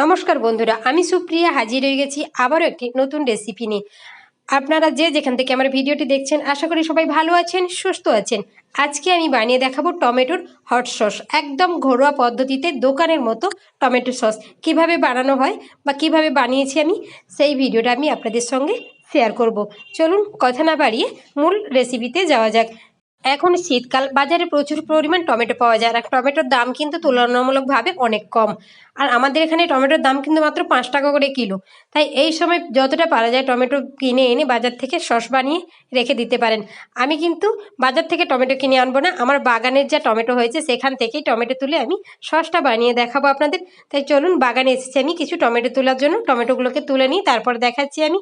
নমস্কার বন্ধুরা, আমি সুপ্রিয়া হাজির হয়ে গেছি আবারও একটি নতুন রেসিপি নিয়ে। আপনারা যে যেখান থেকে আমার ভিডিওটি দেখছেন, আশা করি সবাই ভালো আছেন, সুস্থ আছেন। আজকে আমি বানিয়ে দেখাবো টমেটোর হট সস একদম ঘরোয়া পদ্ধতিতে দোকানের মতো টমেটো সস কীভাবে বানানো হয় বা কীভাবে বানিয়েছি আমি, সেই ভিডিওটা আমি আপনাদের সঙ্গে শেয়ার করব। চলুন, কথা না বাড়িয়ে মূল রেসিপিতে যাওয়া যাক। এখন শীতকাল বাজারে প্রচুর পরিমাণ টমেটো পাওয়া যায় আর টমেটোর দাম কিন্তু তুলনামূলকভাবে অনেক কম। আর আমাদের এখানে টমেটোর দাম কিন্তু মাত্র পাঁচ টাকা করে কিলো। তাই এই সময় যতটা পারা যায় টমেটো কিনে এনে বাজার থেকে সস বানিয়ে রেখে দিতে পারেন। আমি কিন্তু বাজার থেকে টমেটো কিনে আনব না। আমার বাগানের যা টমেটো হয়েছে সেখান থেকেই টমেটো তুলে আমি সসটা বানিয়ে দেখাবো আপনাদের। তাই চলুন বাগানে এসেছি আমি। কিছু টমেটো তোলার জন্য টমেটোগুলোকে তুলে নিই। তারপর দেখাচ্ছি আমি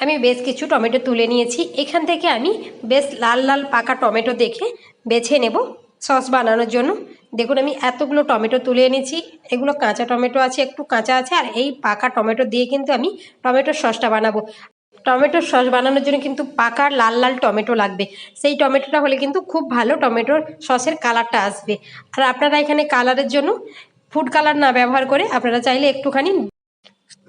আমি বেশ কিছু টমেটো তুলে নিয়েছি। এখান থেকে আমি বেশ লাল লাল পাকা টমেটো দেখে বেছে নেব সস বানানোর জন্য। দেখুন, আমি এতগুলো টমেটো তুলে এনেছি। এগুলো কাঁচা টমেটো আছে, একটু কাঁচা আছে, আর এই পাকা টমেটো দিয়ে কিন্তু আমি টমেটোর সসটা বানাবো। টমেটোর সস বানানোর জন্য কিন্তু পাকা লাল লাল টমেটো লাগবে। সেই টমেটোটা হলে কিন্তু খুব ভালো টমেটোর সসের কালারটা আসবে। আর আপনারা এখানে কালারের জন্য ফুড কালার না ব্যবহার করে আপনারা চাইলে একটুখানি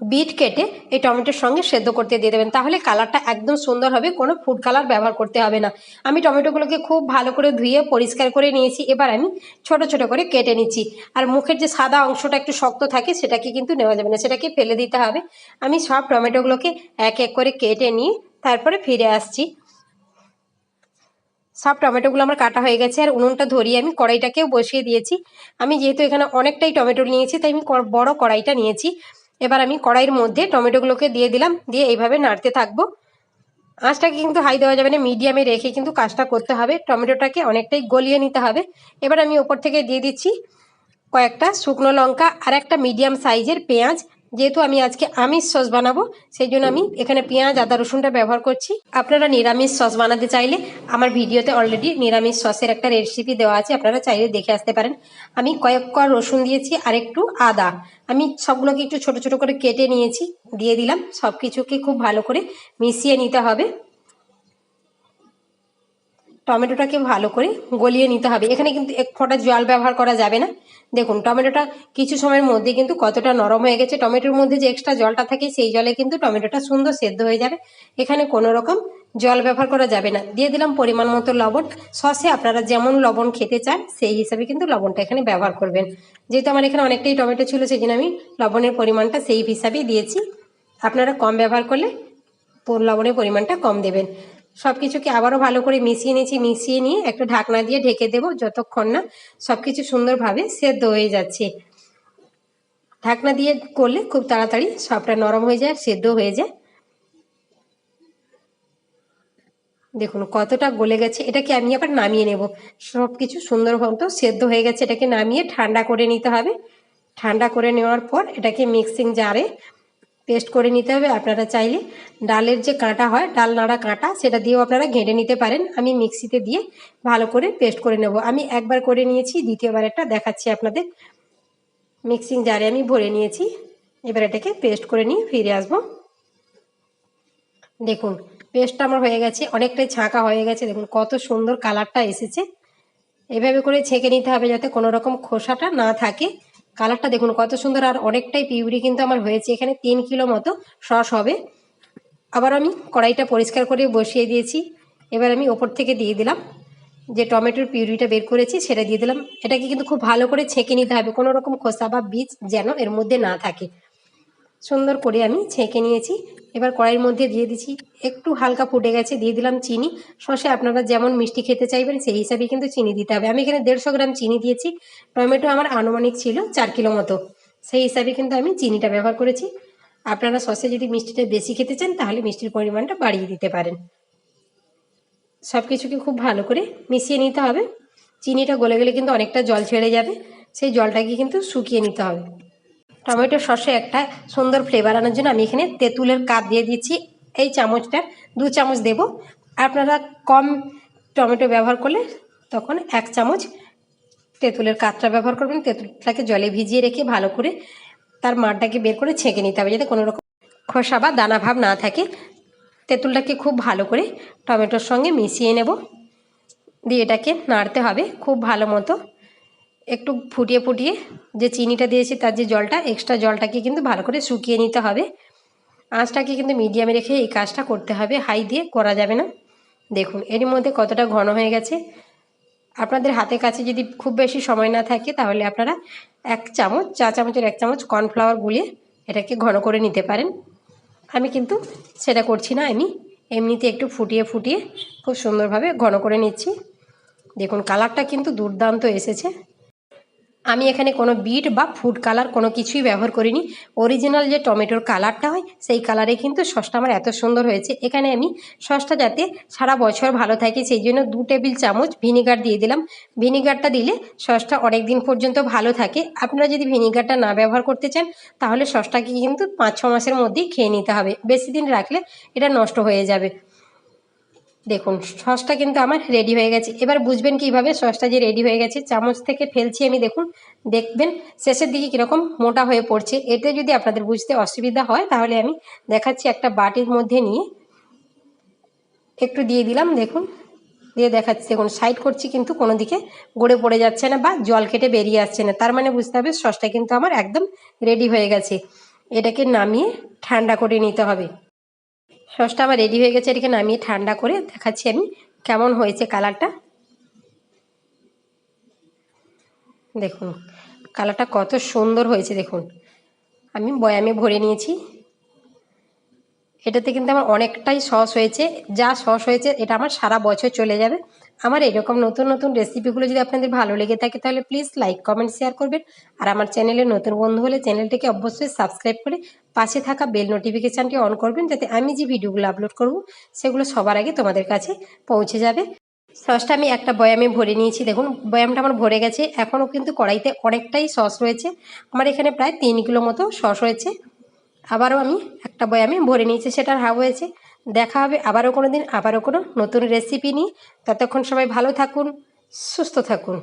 বিট কেটে এই টমেটোর সঙ্গে সেদ্ধ করতে দিয়ে দেবেন। তাহলে কালারটা একদম সুন্দর হবে, কোনো ফুড কালার ব্যবহার করতে হবে না। আমি টমেটোগুলোকে খুব ভালো করে ধুয়ে পরিষ্কার করে নিয়েছি। এবার আমি ছোট ছোট করে কেটে নিচ্ছি। আর মুখের যে সাদা অংশটা একটু শক্ত থাকে, সেটাকে কিন্তু নেওয়া যাবে না, সেটাকে ফেলে দিতে হবে। আমি সব টমেটোগুলোকে এক এক করে কেটে নিয়ে তারপরে ফিরে আসছি। সব টমেটোগুলো আমার কাটা হয়ে গেছে, আর উনুনটা ধরিয়ে আমি কড়াইটাকেও বসিয়ে দিয়েছি। আমি যেহেতু এখানে অনেকটাই টমেটো নিয়েছি, তাই আমি বড় কড়াইটা নিয়েছি। এবার আমি কড়াইয়ের মধ্যে টমেটোগুলোকে দিয়ে দিলাম, দিয়ে এইভাবে নাড়তে থাকব। আঁচটাকে কিন্তু হাই দেওয়া যাবে না, মিডিয়ামে রেখে কিন্তু কাজটা করতে হবে। টমেটোটাকে অনেকটাই গলিয়ে নিতে হবে। এবার আমি ওপর থেকে দিয়ে দিচ্ছি কয়েকটা শুকনো লঙ্কা আর একটা মিডিয়াম সাইজের পেঁয়াজ। যেহেতু আমি আজকে আমিষ সস বানাবো, সেই জন্য আমি এখানে পেঁয়াজ, আদা, রসুনটা ব্যবহার করছি। আপনারা নিরামিষ সস বানাতে চাইলে আমার ভিডিওতে অলরেডি নিরামিষ সসের একটা রেসিপি দেওয়া আছে, আপনারা চাইলে দেখে আসতে পারেন। আমি কয়েক কর রসুন দিয়েছি আর একটু আদা। আমি সবগুলোকে একটু ছোট ছোট করে কেটে নিয়েছি, দিয়ে দিলাম। সব কিছুকে খুব ভালো করে মিশিয়ে নিতে হবে। টমেটোটাকে ভালো করে গলিয়ে নিতে হবে। এখানে কিন্তু এক ফোঁটা জল ব্যবহার করা যাবে না। দেখুন, টমেটোটা কিছু সময়ের মধ্যে কিন্তু কতটা নরম হয়ে গেছে। টমেটোর মধ্যে যে এক্সট্রা জলটা থাকে, সেই জলে কিন্তু টমেটোটা সুন্দর সেদ্ধ হয়ে যাবে। এখানে কোনো রকম জল ব্যবহার করা যাবে না। দিয়ে দিলাম পরিমাণ মতো লবণ। সসে আপনারা যেমন লবণ খেতে চান, সেই হিসাবে কিন্তু লবণটা এখানে ব্যবহার করবেন। যেহেতু আমার এখানে অনেকটাই টমেটো ছিল সেই আমি লবণের পরিমাণটা সেই হিসাবেই দিয়েছি। আপনারা কম ব্যবহার করলে লবণের পরিমাণটা কম দেবেন। সব কিছুকে আবারও ভালো করে মিশিয়ে নিয়েছি, মিশিয়ে নিয়ে একটা ঢাকনা দিয়ে ঢেকে দেবো যতক্ষণ না সব কিছু সুন্দরভাবে সেদ্ধ হয়ে যাচ্ছে। ঢাকনা দিয়ে করলে খুব তাড়াতাড়ি সবটা নরম হয়ে যায়, সেদ্ধ হয়ে যায়। দেখুন কতটা গলে গেছে, এটাকে আমি আবার নামিয়ে নেব। সব কিছু সুন্দর মতো সেদ্ধ হয়ে গেছে, এটাকে নামিয়ে ঠান্ডা করে নিতে হবে। ঠান্ডা করে নেওয়ার পর এটাকে মিক্সিং জারে পেস্ট করে নিতে হবে। আপনারা চাইলে ডালের যে কাঁটা হয়, ডাল নাড়া কাঁটা, সেটা দিয়েও আপনারা ঘেঁটে নিতে পারেন। আমি মিক্সিতে দিয়ে ভালো করে পেস্ট করে নেব। আমি একবার করে নিয়েছি, দ্বিতীয়বার একটা দেখাচ্ছি আপনাদের। মিক্সিং জারে আমি ভরে নিয়েছি। এবার এটাকে পেস্ট করে নিয়ে ফিরে আসব। দেখুন পেস্টটা আমার হয়ে গেছে, অনেকটাই ছাঁকা হয়ে গেছে। দেখুন, কত সুন্দর কালারটা এসেছে। এভাবে করে ছেঁকে নিতে হবে যাতে কোনো রকম খোসাটা না থাকে। কালারটা দেখুন, কত সুন্দর আর অনেকটাই পিউরি কিন্তু আমার হয়েছে। এখানে তিন কিলো মতো সস হবে। আবার আমি কড়াইটা পরিষ্কার করে বসিয়ে দিয়েছি। এবার আমি ওপর থেকে দিয়ে দিলাম যে টমেটোর পিউরিটা বের করেছি, সেটা দিয়ে দিলাম। এটাকে কিন্তু খুব ভালো করে ছেঁকে নিতে হবে। কোনো রকম খোসা বা বীজ যেন এর মধ্যে না থাকে। সুন্দর করে আমি ছেঁকে নিয়েছি। এবার কড়াইয়ের মধ্যে দিয়ে দিচ্ছি। একটু হালকা ফুটে গেছে, দিয়ে দিলাম চিনি। সসে আপনারা যেমন মিষ্টি খেতে চাইবেন, সেই হিসাবে কিন্তু চিনি দিতে হবে। আমি এখানে দেড়শো গ্রাম চিনি দিয়েছি। টমেটো আমার আনুমানিক ছিল চার কিলো মতো। সেই হিসাবে কিন্তু আমি চিনিটা ব্যবহার করেছি। আপনারা সসে যদি মিষ্টিটা বেশি খেতে চান, তাহলে মিষ্টির পরিমাণটা বাড়িয়ে দিতে পারেন। সব কিছুকে খুব ভালো করে মিশিয়ে নিতে হবে। চিনিটা গলে গেলে কিন্তু অনেকটা জল ছেড়ে যাবে। সেই জলটাকে কিন্তু শুকিয়ে নিতে হবে। টমেটো সসে একটা সুন্দর ফ্লেভার আনার জন্য আমি এখানে তেঁতুলের কাপ দিয়ে দিচ্ছি এই চামচটা দু চামচ দেব। আপনারা কম টমেটো ব্যবহার করলে তখন এক চামচ তেঁতুলের কাতটা ব্যবহার করবেন। তেঁতুলটাকে জলে ভিজিয়ে রেখে ভালো করে তার মাঠটাকে বের করে ছেঁকে নিতে হবে যাতে কোনো রকম খোসা বা দানা ভাব না থাকে। তেঁতুলটাকে খুব ভালো করে টমেটোর সঙ্গে মিশিয়ে নেব। দিয়ে এটাকে নাড়তে হবে খুব ভালো মতো। একটু ফুটিয়ে ফুটিয়ে যে চিনিটা দিয়েছি, তার যে জলটা এক্সট্রা জলটাকে কিন্তু ভালো করে শুকিয়ে নিতে হবে। আঁচটাকে কিন্তু মিডিয়ামে রেখে এই কাজটা করতে হবে। হাই দিয়ে করা যাবে না। দেখুন, এর মধ্যে কতটা ঘন হয়ে গেছে। আপনাদের হাতের কাছে যদি খুব বেশি সময় না থাকে, তাহলে আপনারা এক চামচ, চা চামচের এক চামচ কর্নফ্লাওয়ার গুলিয়ে এটাকে ঘন করে নিতে পারেন। আমি কিন্তু সেটা করছি না, আমি এমনিতে একটু ফুটিয়ে ফুটিয়ে খুব সুন্দরভাবে ঘন করে নিচ্ছি। দেখুন কালারটা কিন্তু দুর্দান্ত এসেছে। আমি এখানে কোনো বিট বা ফুড কালার কোনো কিছুই ব্যবহার করিনি। অরিজিনাল যে টমেটোর কালারটা হয়, সেই কালারে কিন্তু সসটা আমার এত সুন্দর হয়েছে। এখানে আমি সসটা যাতে সারা বছর ভালো থাকে, সেই জন্য দু টেবিল চামচ ভিনিগার দিয়ে দিলাম। ভিনিগারটা দিলে সসটা অনেক দিন পর্যন্ত ভালো থাকে। আপনারা যদি ভিনিগারটা না ব্যবহার করতে চান, তাহলে সসটাকে কিন্তু পাঁচ ছ মাসের মধ্যেই খেয়ে নিতে হবে। বেশি দিন রাখলে এটা নষ্ট হয়ে যাবে। দেখুন, সসটা কিন্তু আমার রেডি হয়ে গেছে। এবার বুঝবেন কীভাবে সসটা যে রেডি হয়ে গেছে। চামচ থেকে ফেলছি আমি, দেখুন, দেখবেন শেষের দিকে কীরকম মোটা হয়ে পড়ছে। এতে যদি আপনাদের বুঝতে অসুবিধা হয়, তাহলে আমি দেখাচ্ছি একটা বাটির মধ্যে নিয়ে। একটু দিয়ে দিলাম, দেখুন, দিয়ে দেখাচ্ছি। দেখুন সাইড করছি কিন্তু কোনো দিকে গড়ে পড়ে যাচ্ছে না বা জল কেটে বেরিয়ে আসছে না। তার মানে বুঝতে হবে সসটা কিন্তু আমার একদম রেডি হয়ে গেছে। এটাকে নামিয়ে ঠান্ডা করে নিতে হবে। সসটা আমার রেডি হয়ে গেছে, এটাকে নামিয়ে ঠান্ডা করে দেখাচ্ছি আমি কেমন হয়েছে কালারটা দেখুন কালারটা কত সুন্দর হয়েছে, দেখুন। আমি বয়ামে ভরে নিয়েছি। এটাতে কিন্তু আমার অনেকটাই সস হয়েছে। যা সস হয়েছে, এটা আমার সারা বছর চলে যাবে। আমার এরকম নতুন নতুন রেসিপিগুলো যদি আপনাদের ভালো লেগে থাকে, তাহলে প্লিজ লাইক কমেন্ট শেয়ার করবেন। আর আমার চ্যানেলে নতুন বন্ধু হলে চ্যানেলটিকে অবশ্যই সাবস্ক্রাইব করে পাশে থাকা বেল নোটিফিকেশানটি অন করবেন, যাতে আমি যে ভিডিওগুলো আপলোড করব, সেগুলো সবার আগে তোমাদের কাছে পৌঁছে যাবে। সসটা আমি একটা বয়ামে ভরে নিয়েছি। দেখুন, বয়ামটা আমার ভরে গেছে। এখনও কিন্তু কড়াইতে অনেকটাই সস রয়েছে। আমার এখানে প্রায় তিন কিলো মতো সস হয়েছে আবারও আমি একটা বয়ামে ভরে নিয়েছি। সেটার হাফ হয়েছে। দেখা হবে আবারও কোনো দিন, আবারও কোনো নতুন রেসিপি নিয়ে। ততক্ষণ সবাই ভালো থাকুন, সুস্থ থাকুন।